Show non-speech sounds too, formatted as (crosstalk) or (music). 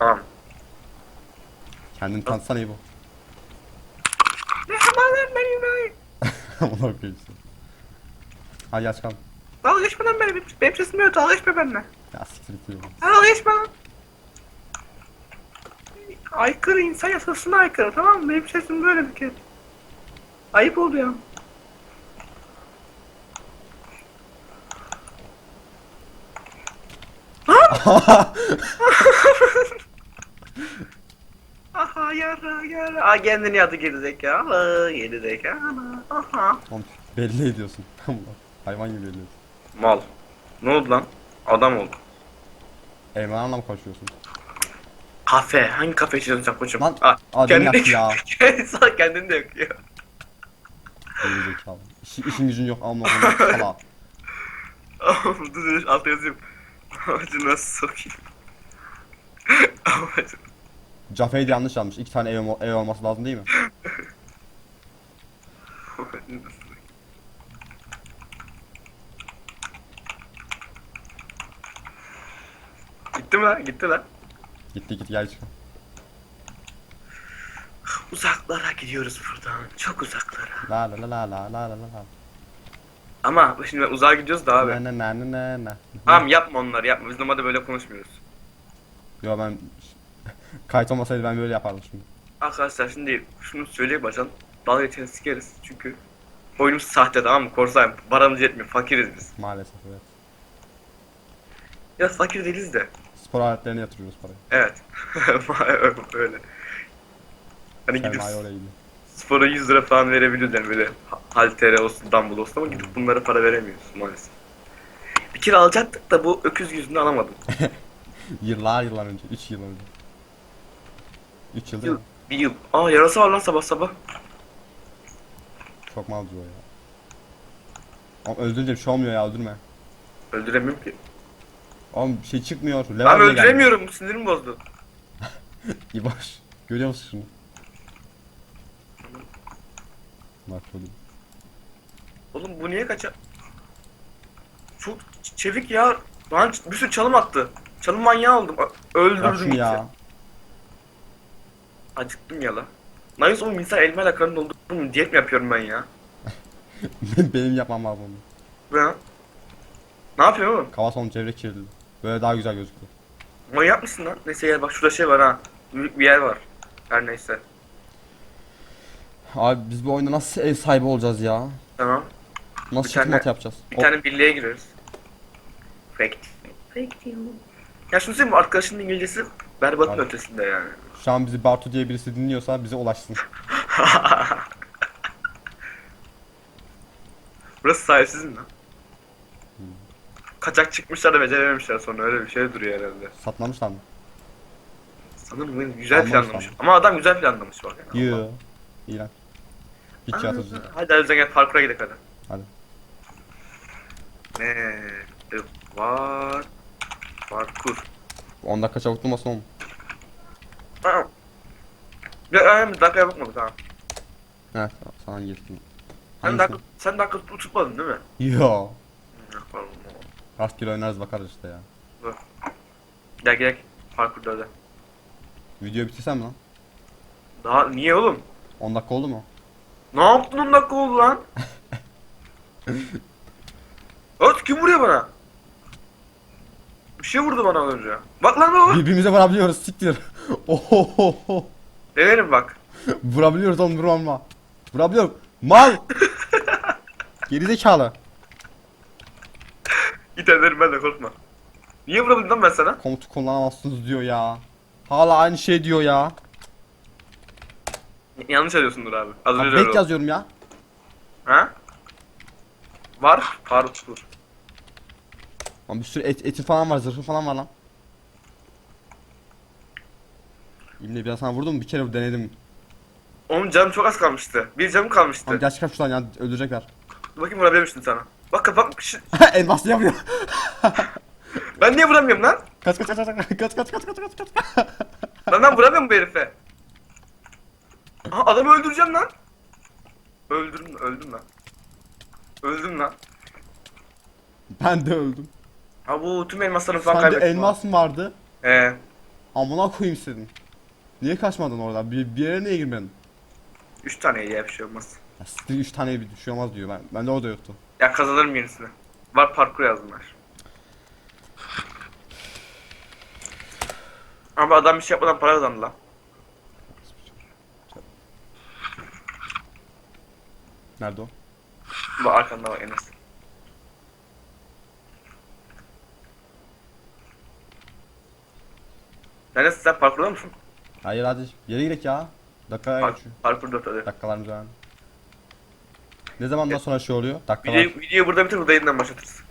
Tamam. Kendini tanıtsana iyi bu. Merhabalar ben İbrahim. Ona okuyuyorsun. Hadi aç kalın. Dalga geçme lan benim. Benim sesim yok. Dalga geçme benimle. Ya siktir git yürü. Dalga geçme lan. Aykırı insan yasasına aykırı tamam mı? Benim sesim böyle bir kere. Ayıp oldu ya. (laughs) (laughs) (laughs) Yara yara. Aa kendini yadı gerizekalı. Gerizekalı. Aha. Oğlum belli ediyorsun. (laughs) Tamam. Hayvan gibi belli ediyorsun. Mal. Ne oldu lan? Adam oldu. Elmanlarla mı konuşuyorsun? Kafe. Hangi kafe içiyorsun sen koçum? Lan, Aa, aa, kendini yaktı ya. (laughs) Sağ kendini de yakıyor. Geri zekalı. İşi, işin gücün yok alma onu. (laughs) Sala. dur dur alt yazayım. Amacı nasıl sokayım? Amacı. Cafe'yi de yanlış almış. İki tane ev, ev olması lazım değil mi? Gitti mi lan? Gitti lan. Gitti git gel çık. Uzaklara gidiyoruz buradan. Çok uzaklara. La la la la la la la la. Ama şimdi uzağa gidiyoruz da abi. Ne ne ne ne ne. Tamam yapma onları yapma. Biz normalde böyle konuşmuyoruz. Yo ben kayıt olmasaydı ben böyle yapardım şimdi. Arkadaşlar şimdi şunu söyleyeyim baştan. Dalga geçeni sikeriz çünkü oyunumuz sahte tamam mı? Korsayım. Paramız yetmiyor. Fakiriz biz. Maalesef evet. Ya fakir değiliz de. Spor aletlerine yatırıyoruz parayı. Evet. (laughs) Öyle. Hani gidip oraya gidiyor. spora 100 lira falan verebiliyoruz yani böyle ha- haltere olsun, dumbbell olsun ama gidip bunlara para veremiyoruz maalesef. Bir kere alacaktık da bu öküz yüzünden alamadım. (laughs) Yıllar yıllar önce. 3 yıl önce. 3 yıl değil mi? bir yıl. Aa yarasa var lan sabah sabah. Çok mal diyor ya. Oğlum öldürünce bir şey olmuyor ya öldürme. Öldüremiyorum ki. Oğlum bir şey çıkmıyor. Level Abi bile gelmiyor. öldüremiyorum. Sinirim bozdu. (laughs) İboş. Görüyor musun şunu? Bak şöyle. Oğlum bu niye kaça? Çok ç- çevik ya. Lan bir sürü çalım attı. Çalım manyağı oldum. Ö- Bak Öldürdüm şunu gitti. ya. Acıktım ya la. Nice oğlum insan elmayla karnını doldurur mu? Diyet mi yapıyorum ben ya? Benim yapmam lazım onu. Ben... Ne yapıyorsun oğlum? Kava sonu çevre kirli. Böyle daha güzel gözüküyor. Manyak mısın lan? Neyse gel bak şurada şey var ha. Büyük bir yer var. Her neyse. Abi biz bu oyunda nasıl ev sahibi olacağız ya? Tamam. Nasıl Bir tane- yapacağız? Bir O- tane birliğe gireriz. Fake. Fake değil bu. Ya şunu söyleyeyim mi? Arkadaşının İngilizcesi berbatın Abi. ötesinde yani. Şu an bizi Bartu diye birisi dinliyorsa bize ulaşsın. (laughs) Burası sahipsiz mi lan? Kaçak çıkmışlar da becerememişler sonra öyle bir şey duruyor herhalde. Satmamışlar mı? Sanırım böyle güzel Anlamışlar. planlamış. Ama adam güzel planlamış bak yani. Yoo. İyi lan. Hiç Aa, yaratıcı. Hadi hadi gel parkura gidelim hadi. Hadi. Ne var? Parkur. 10 dakika çabuk durmasın oğlum. Ya ya, bir dakika bakmadık ha. He sana geçtim. Sen dakika, sen dakika tut- tutmadın değil mi? Yo. Pardon. Rastgele oynarız bakarız işte ya. Gel gel. Parkurda da. Video bitirsem mi lan? Daha niye oğlum? 10 dakika oldu mu? Ne yaptın 10 dakika oldu lan? (laughs) Öt kim vuruyor bana? Bir şey vurdu bana az önce. Bak lan o. Birbirimize vurabiliyoruz siktir. (laughs) Ohohoho. Denerim bak. Vurabiliyoruz oğlum vurma. Vurabiliyorum. Mal. (laughs) Gerizekalı. Git ederim ben de korkma. Niye vurabildin lan ben sana? Komutu kullanamazsınız diyor ya. Hala aynı şey diyor ya. Yanlış arıyorsundur abi. Az önce öyle oldu. yazıyorum ya. Ha? Var. Parkur. Lan bir sürü et, eti falan var, zırhı falan var lan. İbne biraz sana vurdum bir kere denedim. Onun canım çok az kalmıştı. Bir canım kalmıştı. Tamam gel çıkar şuradan ya öldürecekler. Bakayım vurabilmiştim sana. Bak kafam... Şi- Elmas yapıyor. (laughs) Ben niye vuramıyorum lan? kaç kaç kaç kaç kaç kaç kaç kaç kaç kaç. Lan ben vuramıyorum bu herife. Aha adamı öldüreceğim lan. Öldürdüm, öldüm lan. Öldüm lan. Ben de öldüm. Ha bu tüm elmaslarını falan Sende kaybettim. elmas mı vardı? Ee, Amına koyayım istedim. Niye kaçmadın oradan? Bir, bir yere niye girmedin? 3 tane ya bir şey olmaz. Ya siktir 3 tane bir şey olmaz diyor. Ben, ben de orada yoktu. Ya kazanırım yenisini. Var parkur yazdılar. Ama adam bir şey yapmadan para kazandı lan. Nerede o? Bak arkanda bak Enes. Enes sen parkurda mısın? Hayır hadi yere gidelim ya. Dakikaya Park, geçiyor. parkur 4 hadi. Dakikalarımız var. Ne zamandan sonra şey oluyor? Dakikalar. Videoyu, videoyu burada bitir burada yeniden başlatırız.